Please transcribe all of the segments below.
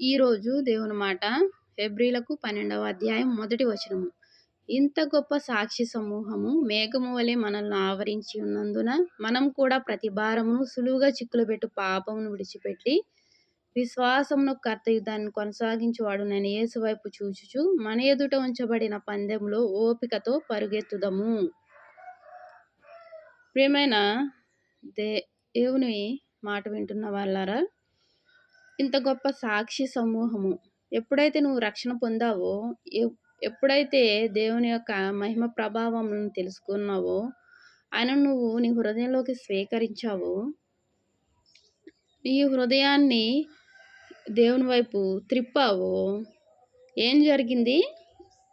ఈరోజు దేవుని మాట ఫిబ్రిలకు పన్నెండవ అధ్యాయం మొదటి వచనము. ఇంత గొప్ప సాక్షి సమూహము మేఘము వలె మనల్ని ఆవరించి ఉన్నందున మనం కూడా ప్రతి భారమును సులువుగా చిక్కులు పాపమును విడిచిపెట్టి విశ్వాసమును కర్తయు దాన్ని కొనసాగించువాడు నేను యేసు వైపు చూచుచు మన ఎదుట ఉంచబడిన పందెంలో ఓపికతో పరుగెత్తుదము. ప్రియమైన దే దేవుని మాట వింటున్న వాళ్ళారా ఇంత గొప్ప సాక్షి సమూహము. ఎప్పుడైతే నువ్వు రక్షణ పొందావో ఎప్పుడైతే దేవుని యొక్క మహిమ ప్రభావం తెలుసుకున్నావో ఆయన నువ్వు నీ హృదయంలోకి స్వీకరించావో నీ హృదయాన్ని దేవుని వైపు త్రిప్పావో ఏం జరిగింది?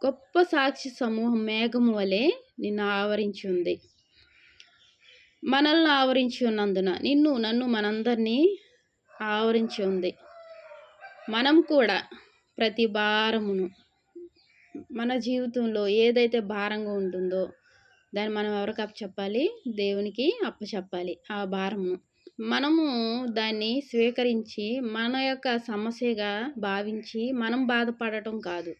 గొప్ప సాక్షి సమూహం మేఘము వలె నిన్ను ఆవరించి ఉంది. మనల్ని ఆవరించి ఉన్నందున నిన్ను నన్ను మనందరినీ ఆవరించి ఉంది. మనం కూడా ప్రతి భారమును మన జీవితంలో ఏదైతే భారంగా ఉంటుందో దాన్ని మనం ఎవరికి అప్పచెప్పాలి? దేవునికి అప్పచెప్పాలి ఆ భారమును. మనము దాన్ని స్వీకరించి మన యొక్క సమస్యగా భావించి మనం బాధపడటం కాదు.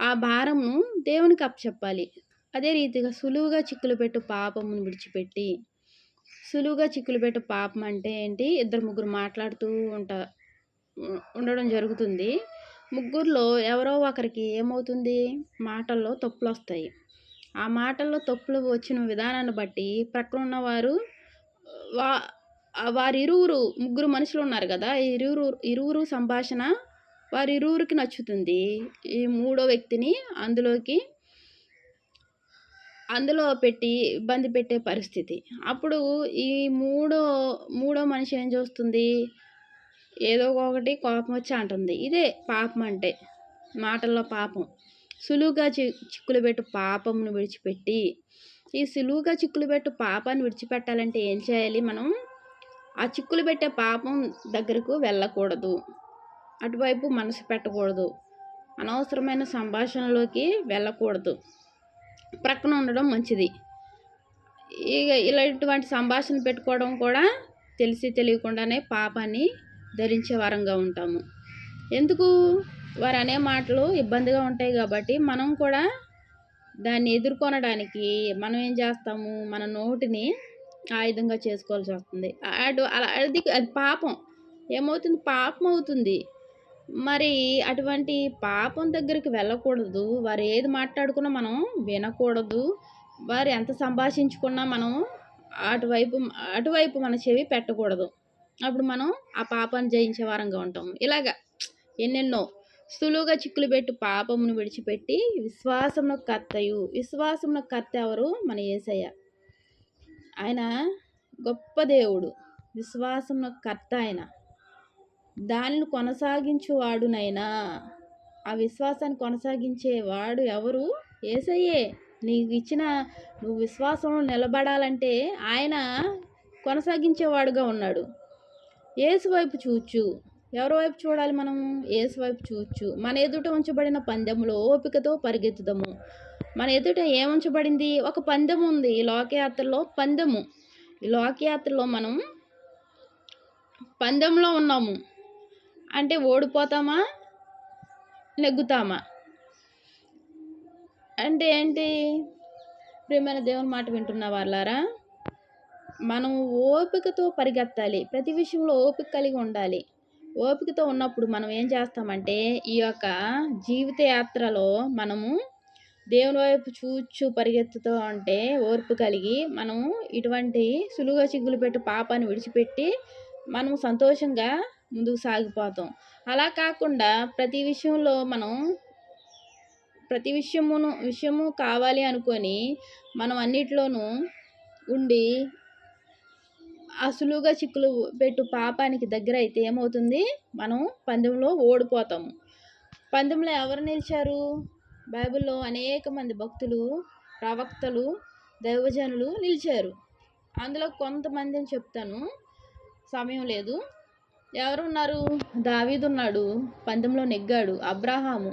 ఆ భారమును దేవునికి అప్పచెప్పాలి. అదే రీతిగా సులువుగా చిక్కులు పెట్టు పాపమును విడిచిపెట్టి సులువుగా చిక్కులు పెట్టు పాపం అంటే ఏంటి? ఇద్దరు ముగ్గురు మాట్లాడుతూ ఉంటా ఉండడం జరుగుతుంది. ముగ్గురులో ఎవరో ఒకరికి ఏమవుతుంది? మాటల్లో తప్పులు వస్తాయి ఆ మాటల్లో తప్పులు వచ్చిన విధానాన్ని బట్టి ప్రక్కన ఉన్నవారు వా వారి ఇరువురు ముగ్గురు మనుషులు ఉన్నారు కదా ఇరువురు ఇరువురు సంభాషణ వారి ఇరువురికి నచ్చుతుంది. ఈ మూడో వ్యక్తిని అందులోకి అందులో పెట్టి ఇబ్బంది పెట్టే పరిస్థితి. అప్పుడు ఈ మూడో మూడో మనిషి ఏం చేస్తుంది? ఏదో ఒకటి కోపం వచ్చి అంటుంది. ఇదే పాపం అంటే మాటల్లో పాపం. సులువుగా చి చిక్కులు పెట్టు పాపమును విడిచిపెట్టి ఈ సులువుగా చిక్కులు పెట్టు పాపాన్ని విడిచిపెట్టాలంటే ఏం చేయాలి మనం? ఆ చిక్కులు పెట్టే పాపం దగ్గరకు వెళ్ళకూడదు. అటువైపు మనసు పెట్టకూడదు. అనవసరమైన సంభాషణలోకి వెళ్ళకూడదు. ప్రక్కన ఉండడం మంచిది. ఇక ఇలాంటివంటి సంభాషణ పెట్టుకోవడం కూడా తెలిసి తెలియకుండానే పాపాన్ని ధరించే వారంగా ఉంటాము. ఎందుకు? వారు అనే మాటలు ఇబ్బందిగా ఉంటాయి కాబట్టి మనం కూడా దాన్ని ఎదుర్కొనడానికి మనం ఏం చేస్తాము? మన నోటిని ఆయుధంగా చేసుకోవాల్సి వస్తుంది. అటు అలా అది అది పాపం. ఏమవుతుంది? పాపం అవుతుంది. మరి అటువంటి పాపం దగ్గరికి వెళ్ళకూడదు. వారు ఏది మాట్లాడుకున్నా మనం వినకూడదు. వారు ఎంత సంభాషించుకున్నా మనం అటువైపు అటువైపు మన చెవి పెట్టకూడదు. అప్పుడు మనం ఆ పాపాన్ని జయించే వారంగా ఉంటాం. ఇలాగ ఎన్నెన్నో సులువుగా చిక్కులు పెట్టి పాపమును విడిచిపెట్టి విశ్వాసంలో కర్తయు. విశ్వాసంలో కర్త ఎవరు? మన ఏసయ్య. ఆయన గొప్ప దేవుడు. విశ్వాసంలో కర్త ఆయన. దానిని కొనసాగించువాడునైనా ఆ విశ్వాసాన్ని కొనసాగించేవాడు ఎవరు? ఏసయ్యే. నీకు ఇచ్చిన నువ్వు విశ్వాసంలో నిలబడాలంటే ఆయన కొనసాగించేవాడుగా ఉన్నాడు. ఏసు వైపు చూచు. ఎవరి వైపు చూడాలి మనం? ఏసు వైపు చూచు. మన ఎదుట ఉంచబడిన పందెములో ఓపికతో పరిగెత్తుదాము. మన ఎదుట ఏముంచబడింది? ఒక పందెం ఉంది. ఈ లోకయాత్రలో పందెము. ఈ లోకయాత్రలో మనం పందెంలో ఉన్నాము. అంటే ఓడిపోతామా? నెగ్గుతామా? అంటే ఏంటి? ప్రేమైన దేవుని మాట వింటున్న వాళ్ళారా? మనం ఓపికతో పరిగెత్తాలి. ప్రతి విషయంలో ఓపిక కలిగి ఉండాలి. ఓపికతో ఉన్నప్పుడు మనం ఏం చేస్తామంటే ఈ యొక్క జీవిత యాత్రలో మనము దేవుని వైపు చూచు పరిగెత్తుతూ అంటే ఓర్పు కలిగి మనము ఇటువంటి సులువుగా చిగులు పెట్టి పాపాన్ని విడిచిపెట్టి మనము సంతోషంగా ముందుకు సాగిపోతాం. అలా కాకుండా ప్రతి విషయంలో మనం ప్రతి విషయమును విషయము కావాలి అనుకొని మనం అన్నిట్లోనూ ఉండి అసలుగా చిక్కులు పెట్టు పాపానికి దగ్గర అయితే ఏమవుతుంది? మనం పందెంలో ఓడిపోతాము. పందెంలో ఎవరు నిలిచారు? బైబిల్లో అనేక మంది భక్తులు ప్రవక్తలు దైవజనులు నిలిచారు. అందులో కొంతమందిని చెప్తాను. సమయం లేదు. ఎవరున్నారు? దావీదు ఉన్నాడు పందెంలో నెగ్గాడు. అబ్రహాము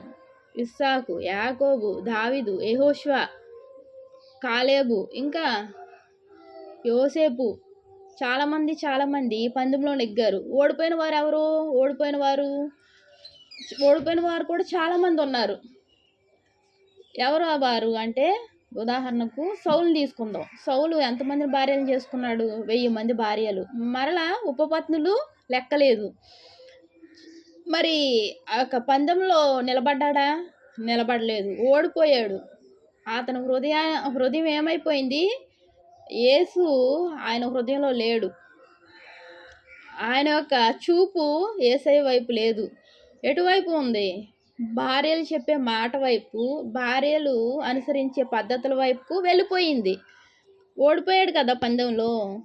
ఇస్సాకు యాకోబు దావీదు ఎహోష్వా కాలేబు ఇంకా యోసేపు. చాలామంది చాలామంది పందెంలో నెగ్గారు. ఓడిపోయిన వారు ఎవరు? ఓడిపోయిన వారు? ఓడిపోయిన వారు కూడా చాలామంది ఉన్నారు. ఎవరు ఆ వారు? అంటే ఉదాహరణకు సౌలు తీసుకుందాం. సౌలు ఎంతమంది భార్యలు చేసుకున్నాడు? వెయ్యి మంది భార్యలు. మరలా ఉపపత్నులు లెక్కలేదు. మరి ఆ యొక్క పందెంలో నిలబడ్డాడా? నిలబడలేదు. ఓడిపోయాడు. అతని హృదయ హృదయం ఏమైపోయింది? యేసు ఆయన హృదయంలో లేడు. ఆయన యొక్క చూపు ఏసై వైపు లేదు. ఎటువైపు ఉంది? భార్యలు చెప్పే మాట వైపు భార్యలు అనుసరించే పద్ధతుల వైపుకు వెళ్ళిపోయింది. ఓడిపోయాడు కదా పందెంలో.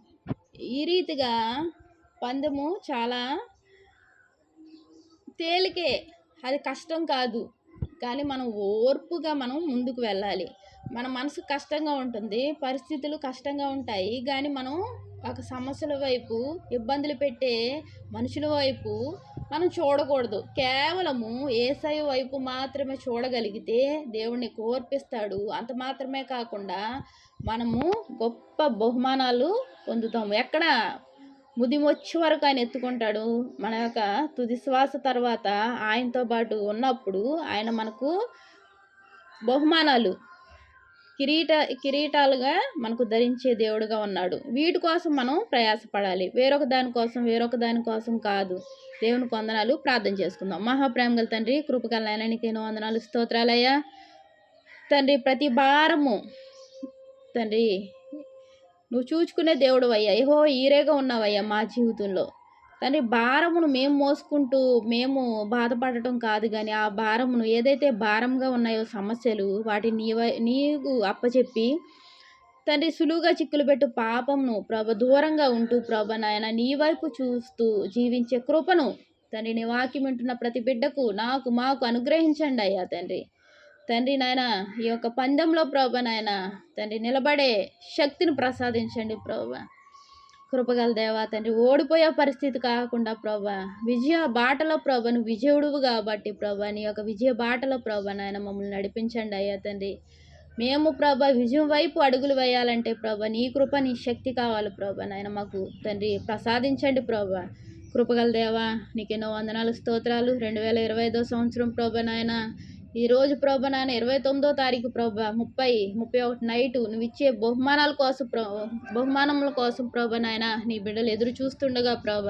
ఈ రీతిగా పందెము చాలా తేలికే. అది కష్టం కాదు. కానీ మనం ఓర్పుగా మనం ముందుకు వెళ్ళాలి. మన మనసు కష్టంగా ఉంటుంది పరిస్థితులు కష్టంగా ఉంటాయి. కానీ మనం ఒక సమస్యల వైపు ఇబ్బందులు పెట్టే మనుషుల వైపు మనం చూడకూడదు. కేవలము ఏసై వైపు మాత్రమే చూడగలిగితే దేవుణ్ణి కోర్పిస్తాడు. అంత మాత్రమే కాకుండా మనము గొప్ప బహుమానాలు పొందుతాము. ఎక్కడ ముదిమొచ్చి వరకు ఆయన ఎత్తుకుంటాడు. మన యొక్క తుది శ్వాస తర్వాత ఆయనతో పాటు ఉన్నప్పుడు ఆయన మనకు బహుమానాలు కిరీట కిరీటాలుగా మనకు ధరించే దేవుడుగా ఉన్నాడు. వీటి కోసం మనం ప్రయాసపడాలి. వేరొక దానికోసం వేరొక దానికోసం కాదు. దేవుని వందనాలు. ప్రార్థన చేసుకుందాం. మహాప్రేమ గల తండ్రి కృపగల ఎన్నో వందనాలు. స్తోత్రాలయ్యా. తండ్రి ప్రతి భారము తండ్రి నువ్వు చూచుకునే దేవుడు అయ్యా ఏహో ఈరేగా ఉన్నావయ్యా మా జీవితంలో. తండ్రి భారమును మేము మోసుకుంటూ మేము బాధపడటం కాదు కానీ ఆ భారమును ఏదైతే భారంగా ఉన్నాయో సమస్యలు వాటిని నీవ నీకు అప్పచెప్పి తండ్రి సులువుగా చిక్కులు పెట్టు పాపంను ప్రభ దూరంగా ఉంటూ ప్రభ నాయన నీ వైపు చూస్తూ జీవించే కృపను తండ్రి నీ వాక్యం వింటున్న ప్రతి బిడ్డకు నాకు మాకు అనుగ్రహించండి అయ్యా తండ్రి. తండ్రి నాయన ఈ యొక్క పందెంలో ప్రభ నాయన తండ్రి నిలబడే శక్తిని ప్రసాదించండి ప్రభ. కృపగల దేవా తండ్రి ఓడిపోయే పరిస్థితి కాకుండా ప్రభా విజయ బాటలో ప్రభను విజయుడువు కాబట్టి ప్రభా నీ యొక్క విజయ బాటలో ప్రభ నాయన మమ్మల్ని నడిపించండి అయ్యా తండ్రి. మేము ప్రభ విజయం వైపు అడుగులు వేయాలంటే ప్రభ నీ కృప నీ శక్తి కావాలి ప్రభ నాయన మాకు తండ్రి ప్రసాదించండి ప్రభ. కృపగల దేవా నీకెన్నో వందనాలు స్తోత్రాలు. రెండు వేల ఇరవై ఐదో సంవత్సరం ప్రభ నాయన ఈరోజు ప్రభ నాయన ఇరవై తొమ్మిదో తారీఖు ప్రభ ముప్పై ముప్పై ఒకటి నైటు నువ్వు ఇచ్చే బహుమానాల కోసం ప్ర బహుమానముల కోసం ప్రభ నాయన నీ బిడ్డలు ఎదురు చూస్తుండగా ప్రభ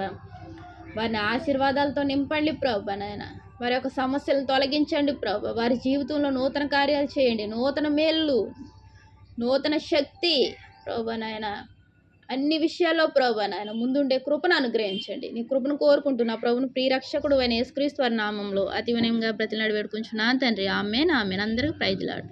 వారిని ఆశీర్వాదాలతో నింపండి ప్రభ నాయన. వారి యొక్క సమస్యలను తొలగించండి ప్రభ. వారి జీవితంలో నూతన కార్యాలు చేయండి. నూతన మేళ్ళు నూతన శక్తి ప్రభ నాయన. అన్ని విషయాల్లో ప్రభు నాయన ముందుండే కృపను అనుగ్రహించండి. నీ కృపను కోరుకుంటున్నా ప్రభును ప్రియరక్షకుడు అయిన యేసుక్రీస్తు వారి నామంలో అతి వినయంగా ప్రతినాడు వేడుకుంటున్నాను తండ్రి. ఆమె ఆమె అందరికీ ప్రైజ్లాడు